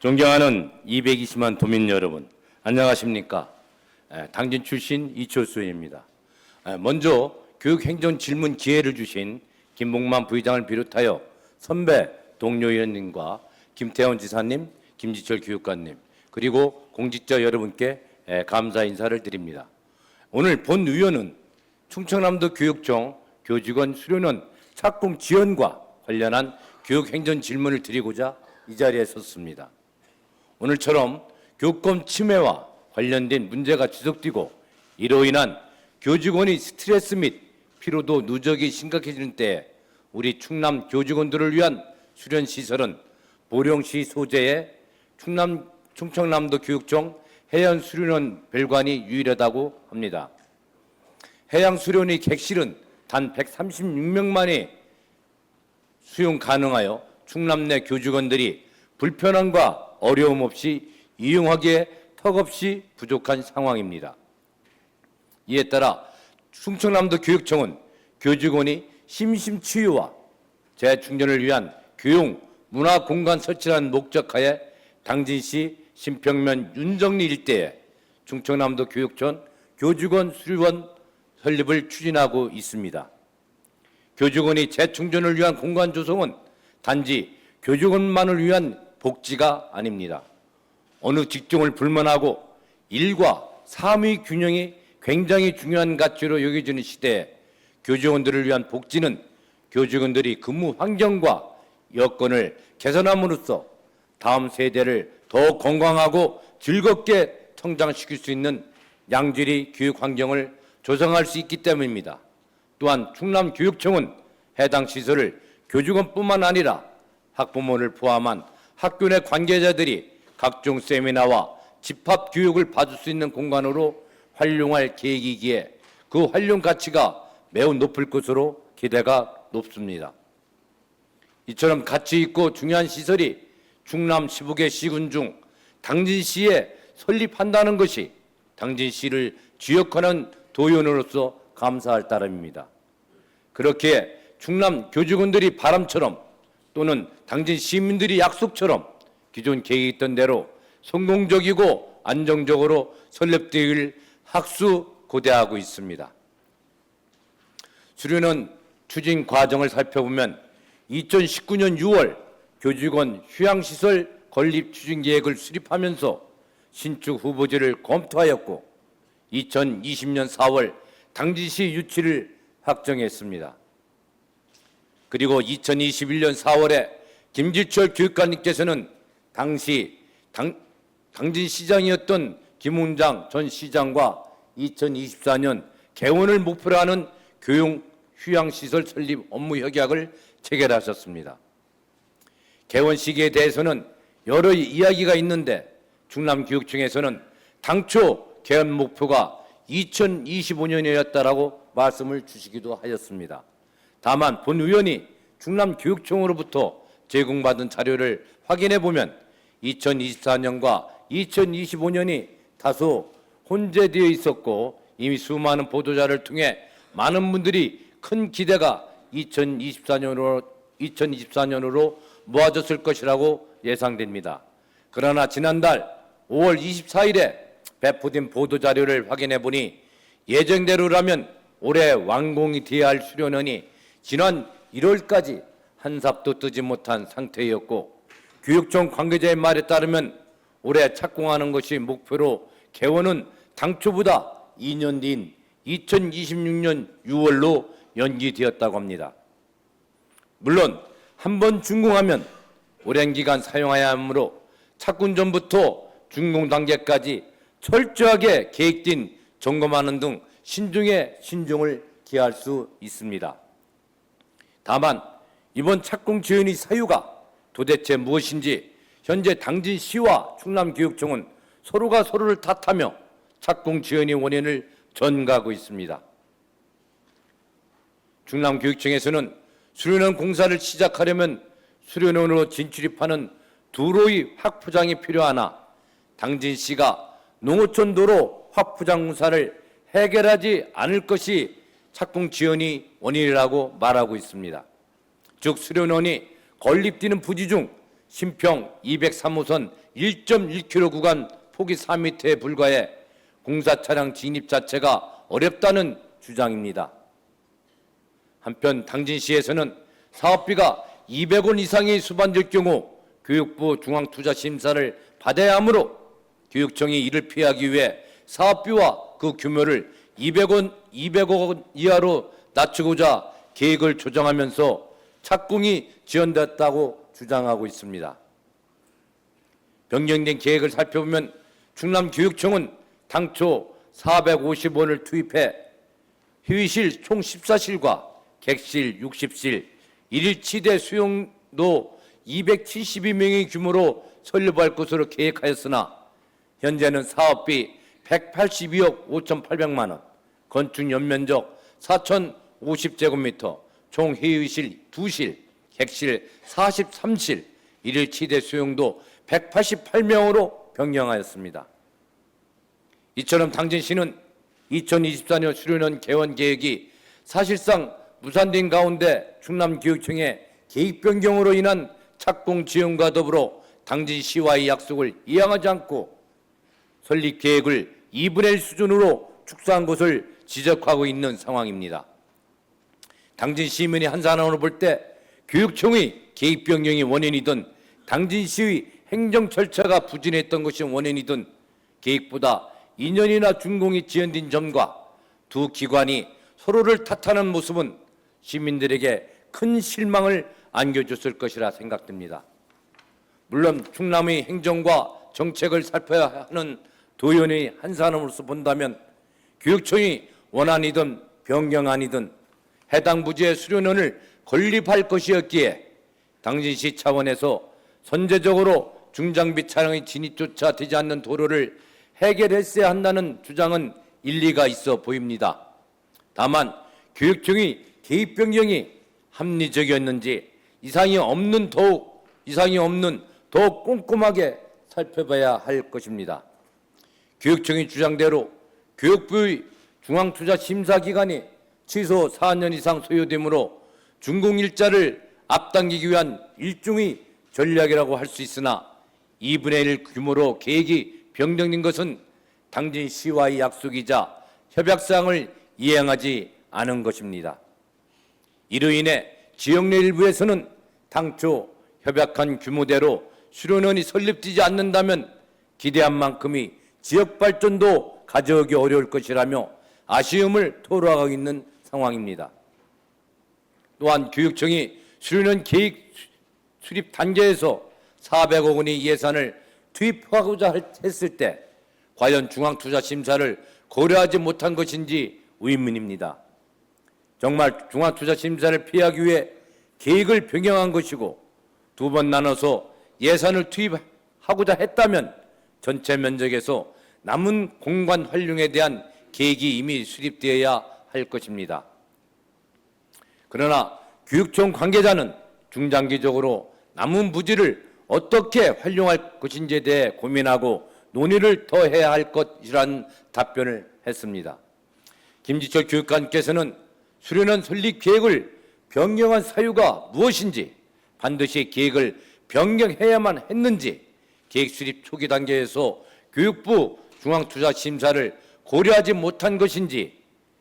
존경하는 220만 도민 여러분, 안녕하십니까? 에, 당진 출신 이철수입니다. 에, 먼저 교육행정 질문 기회를 주신 김봉만 부의장을 비롯하여 선배 동료 의원님과 김태원 지사님, 김지철 교육관님, 그리고 공직자 여러분께 에, 감사 인사를 드립니다. 오늘 본 의원은 충청남도 교육청 교직원 수련원 착공 지원과 관련한 교육행정 질문을 드리고자 이 자리에 섰습니다. 오늘처럼 교권 침해와 관련된 문제가 지속되고 이로 인한 교직원의 스트레스 및 피로도 누적이 심각해지는 때에 우리 충남 교직원들을 위한 수련 시설은 보령시 소재의 충남 충청남도 교육청 해양 수련원 별관이 유일하다고 합니다. 해양 수련의 객실은 단 136명만이 수용 가능하여 충남 내 교직원들이 불편함과 어려움 없이 이용하기에 턱없이 부족한 상황입니다. 이에 따라 충청남도 교육청은 교직원이 심심 치유와 재충전을 위한 교육 문화 공간 설치라는 목적하에 당진시 신평면 윤정리 일대에 충청남도 교육청 교직원 수료원 설립을 추진하고 있습니다. 교직원이 재충전을 위한 공간 조성은 단지 교직원만을 위한 복지가 아닙니다. 어느 직종을 불문하고 일과 삶의 균형이 굉장히 중요한 가치로 여겨지는 시대에 교직원들을 위한 복지는 교직원들이 근무 환경과 여건을 개선함으로써 다음 세대를 더 건강하고 즐겁게 성장시킬 수 있는 양질의 교육 환경을 조성할 수 있기 때문입니다. 또한 충남교육청은 해당 시설을 교직원뿐만 아니라 학부모를 포함한 학교 내 관계자들이 각종 세미나와 집합 교육을 받을 수 있는 공간으로 활용할 계획이기에 그 활용 가치가 매우 높을 것으로 기대가 높습니다. 이처럼 가치 있고 중요한 시설이 충남 15개 시군 중 당진시에 설립한다는 것이 당진시를 주역하는 도의원으로서 감사할 따름입니다. 그렇게 충남 교직원들이 바람처럼 또는 당진 시민들이 약속처럼 기존 계획했던 대로 성공적이고 안정적으로 설립되길 학수 고대하고 있습니다. 수련원 추진 과정을 살펴보면 2019년 6월 교직원 휴양시설 건립 추진 계획을 수립하면서 신축 후보지를 검토하였고 2020년 4월 당진시 유치를 확정했습니다. 그리고 2021년 4월에 김지철 교육관님께서는 당시 당, 당진 시장이었던 김웅장 전 시장과 2024년 개원을 목표로 하는 교육 휴양시설 설립 업무 협약을 체결하셨습니다. 개원 시기에 대해서는 여러 이야기가 있는데 충남교육청에서는 당초 개원 목표가 2025년이었다라고 말씀을 주시기도 하였습니다. 다만 본 의원이 충남 교육청으로부터 제공받은 자료를 확인해 보면 2024년과 2025년이 다소 혼재되어 있었고 이미 수많은 보도자를 통해 많은 분들이 큰 기대가 2024년으로 2024년으로 모아졌을 것이라고 예상됩니다. 그러나 지난달 5월 24일에 배포된 보도 자료를 확인해 보니 예정대로라면 올해 완공이 되어야 할 수련원이 지난 1월까지 한 삽도 뜨지 못한 상태였고 교육청 관계자의 말에 따르면 올해 착공하는 것이 목표로 개원은 당초보다 2년 뒤인 2026년 6월로 연기되었다고 합니다. 물론 한 번 준공하면 오랜 기간 사용해야 하므로 착공 전부터 준공 단계까지 철저하게 계획된 점검하는 등 신중에 신중을 기할 수 있습니다. 다만 이번 착공 지원의 사유가 도대체 무엇인지 현재 당진 시와 충남교육청은 서로가 서로를 탓하며 착공 지원의 원인을 전가하고 있습니다. 충남교육청에서는 수련원 공사를 시작하려면 수련원으로 진출입하는 도로의 확포장이 필요하나 당진 시가 농어촌 도로 확포장 공사를 해결하지 않을 것이 착공 지연이 원인이라고 말하고 있습니다. 즉 수련원이 건립되는 부지 중 신평 203호선 1.1km 구간 폭이 4m에 불과해 공사 차량 진입 자체가 어렵다는 주장입니다. 한편 당진시에서는 사업비가 200원 이상이 수반될 경우 교육부 중앙투자심사를 받아야 하므로 교육청이 이를 피하기 위해 사업비와 그 규모를 200원, 200억 원 이하로 낮추고자 계획을 조정하면서 착공이 지연됐다고 주장하고 있습니다. 변경된 계획을 살펴보면 충남교육청은 당초 450원을 투입해 회의실 총 14실과 객실 60실, 일일 치대 수용도 272명의 규모로 설립할 것으로 계획하였으나 현재는 사업비 182억 5,800만 원, 건축 연면적 4,050제곱미터, 총 회의실 2실, 객실 43실, 일일 치대 수용도 188명으로 변경하였습니다. 이처럼 당진시는 2024년 수련원 개원 계획이 사실상 무산된 가운데 충남교육청의 계획 변경으로 인한 착공 지연과 더불어 당진시와의 약속을 이행하지 않고 설립 계획을 2분의 1 수준으로 축소한 것을 지적하고 있는 상황입니다. 당진 시민이 한 사람으로 볼때 교육청의 계획 변경이 원인이든 당진시의 행정 절차가 부진했던 것이 원인이든 계획보다 2년이나 준공이 지연된 점과 두 기관이 서로를 탓하는 모습은 시민들에게 큰 실망을 안겨줬을 것이라 생각됩니다. 물론 충남의 행정과 정책을 살펴야 하는 도연의 한 사람으로서 본다면 교육청이 원안이든 변경안이든 해당 부지의 수련원을 건립할 것이었기에 당진시 차원에서 선제적으로 중장비 차량의 진입조차 되지 않는 도로를 해결했어야 한다는 주장은 일리가 있어 보입니다. 다만 교육청의 개입 변경이 합리적이었는지 이상이 없는 더욱 이상이 없는 더욱 꼼꼼하게 살펴봐야 할 것입니다. 교육청의 주장대로 교육부의 중앙투자심사기관이 취소 4년 이상 소요되므로 준공 일자를 앞당기기 위한 일종의 전략이라고 할 수 있으나 2분의 1 규모로 계획이 변경된 것은 당진 시와의 약속이자 협약사항을 이행하지 않은 것입니다. 이로 인해 지역 내 일부에서는 당초 협약한 규모대로 수련원이 설립되지 않는다면 기대한 만큼의 지역 발전도 가져오기 어려울 것이라며 아쉬움을 토로하고 있는 상황입니다. 또한 교육청이 수련원 계획 수립 단계에서 400억 원의 예산을 투입하고자 했을 때 과연 중앙투자심사를 고려하지 못한 것인지 의문입니다. 정말 중앙투자심사를 피하기 위해 계획을 변경한 것이고 두 번 나눠서 예산을 투입하고자 했다면 전체 면적에서 남은 공간 활용에 대한 계획이 이미 수립되어야 할 것입니다. 그러나 교육청 관계자는 중장기적으로 남은 부지를 어떻게 활용할 것인지에 대해 고민하고 논의를 더 해야 할 것이라는 답변을 했습니다. 김지철 교육관께서는 수련원 설립 계획을 변경한 사유가 무엇인지 반드시 계획을 변경해야만 했는지 계획 수립 초기 단계에서 교육부 중앙투자심사를 고려하지 못한 것인지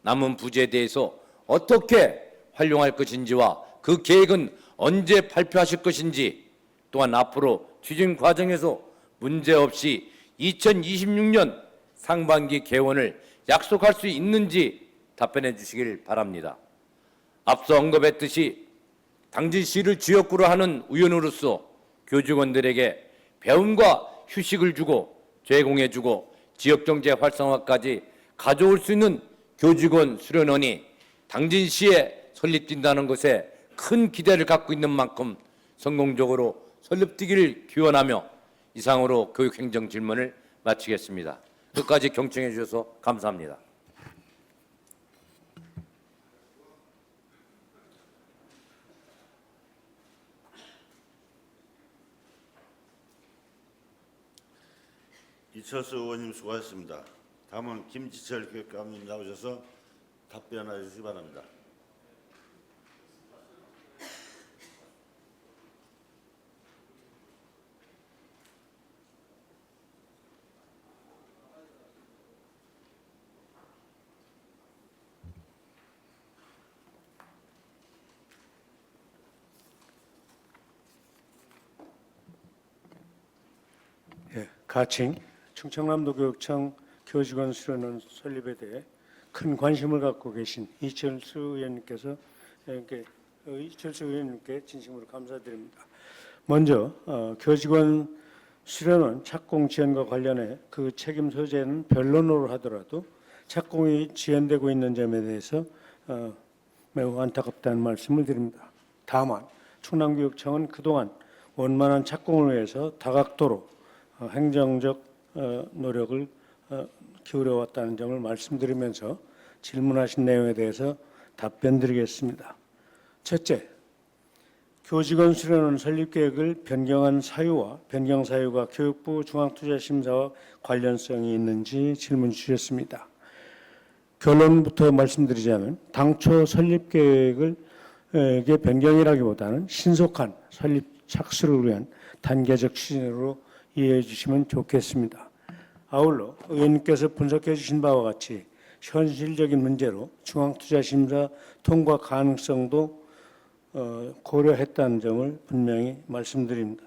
남은 부지에 대해서 어떻게 활용할 것인지와 그 계획은 언제 발표하실 것인지 또한 앞으로 추진 과정에서 문제없이 2026년 상반기 개원을 약속할 수 있는지 답변해 주시길 바랍니다. 앞서 언급했듯이 당진시를 지역구로 하는 의원으로서 교직원들에게 배움과 휴식을 주고 제공해 주고 지역경제 활성화까지 가져올 수 있는 교직원 수련원이 당진시에 설립된다는 것에 큰 기대를 갖고 있는 만큼 성공적으로 설립되기를 기원하며 이상으로 교육행정 질문을 마치겠습니다. 끝까지 경청해 주셔서 감사합니다. 이철수 의원님 수고하셨습니다. 다음은 김지철 교육감님 나오셔서 답변해 주시기 바랍니다. 예, 가칭 충청남도 교육청 교직원 수련원 설립에 대해 큰 관심을 갖고 계신 이철수 의원님께서 이렇게 어, 이철수 의원님께 진심으로 감사드립니다. 먼저 어, 교직원 수련원 착공 지원과 관련해 그 책임 소재는 변론으로 하더라도 착공이 지연되고 있는 점에 대해서 어, 매우 안타깝다는 말씀을 드립니다. 다만 충남교육청은 그동안 원만한 착공을 위해서 다각도로 어, 행정적 어, 노력을 어, 기울여 왔다는 점을 말씀드리면서 질문하신 내용에 대해서 답변드리겠습니다. 첫째, 교직원 수련원 설립 계획을 변경한 사유와 변경 사유가 교육부 중앙투자심사와 관련성이 있는지 질문 주셨습니다. 결론부터 말씀드리자면 당초 설립 계획을 에, 변경이라기보다는 신속한 설립 착수를 위한 단계적 추진으로 이해해 주시면 좋겠습니다. 아울러 의원님께서 분석해 주신 바와 같이 현실적인 문제로 중앙투자심사 통과 가능성도 어, 고려했다는 점을 분명히 말씀드립니다.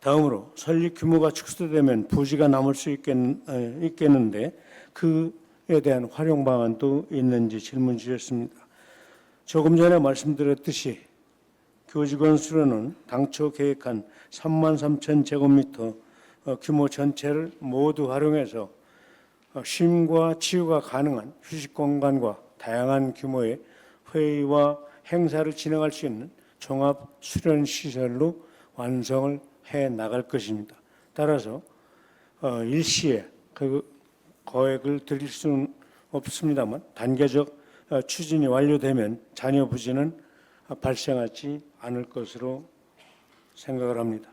다음으로 설립 규모가 축소되면 부지가 남을 수 어, 있겠는 데 그에 대한 활용 방안도 있는지 질문 주셨습니다. 조금 전에 말씀드렸듯이 교직원 수련은 당초 계획한 3만 3천 제곱미터 어, 규모 전체를 모두 활용해서 어, 쉼과 치유가 가능한 휴식 공간과 다양한 규모의 회의와 행사를 진행할 수 있는 종합 수련 시설로 완성을 해 나갈 것입니다. 따라서 어, 일시에 그 거액을 드릴 수는 없습니다만 단계적 어, 추진이 완료되면 부지는 어, 발생하지 않을 것으로 생각을 합니다.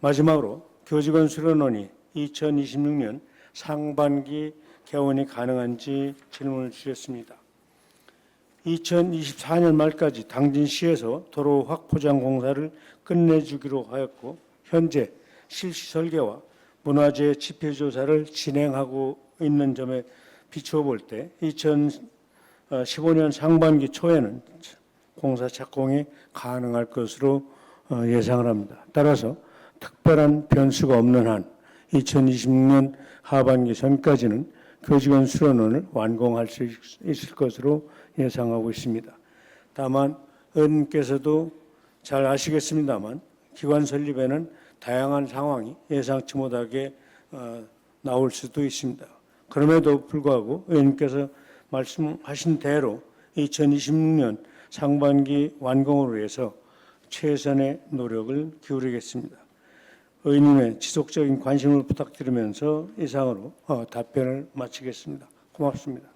마지막으로 교직원 수련원이 2026년 상반기 개원이 가능한지 질문을 주셨습니다. 2024년 말까지 당진시에서 도로 확포장 공사를 끝내주기로 하였고 현재 실시 설계와 문화재 지표 조사를 진행하고 있는 점에 비추어 볼 때 2015년 상반기 초에는 공사 착공이 가능할 것으로 어, 예상을 합니다. 따라서 특별한 변수가 없는 한 2026년 하반기 전까지는 교직원 수련원을 완공할 수 있- 있을 것으로 예상하고 있습니다. 다만 의원님께서도 잘 아시겠습니다만 기관 설립에는 다양한 상황이 예상치 못하게 어, 나올 수도 있습니다. 그럼에도 불구하고 의원님께서 말씀하신 대로 2026년 상반기 완공을 위해서 최선의 노력을 기울이겠습니다. 의원님의 지속적인 관심을 부탁드리면서 이상으로 어, 답변을 마치겠습니다. 고맙습니다.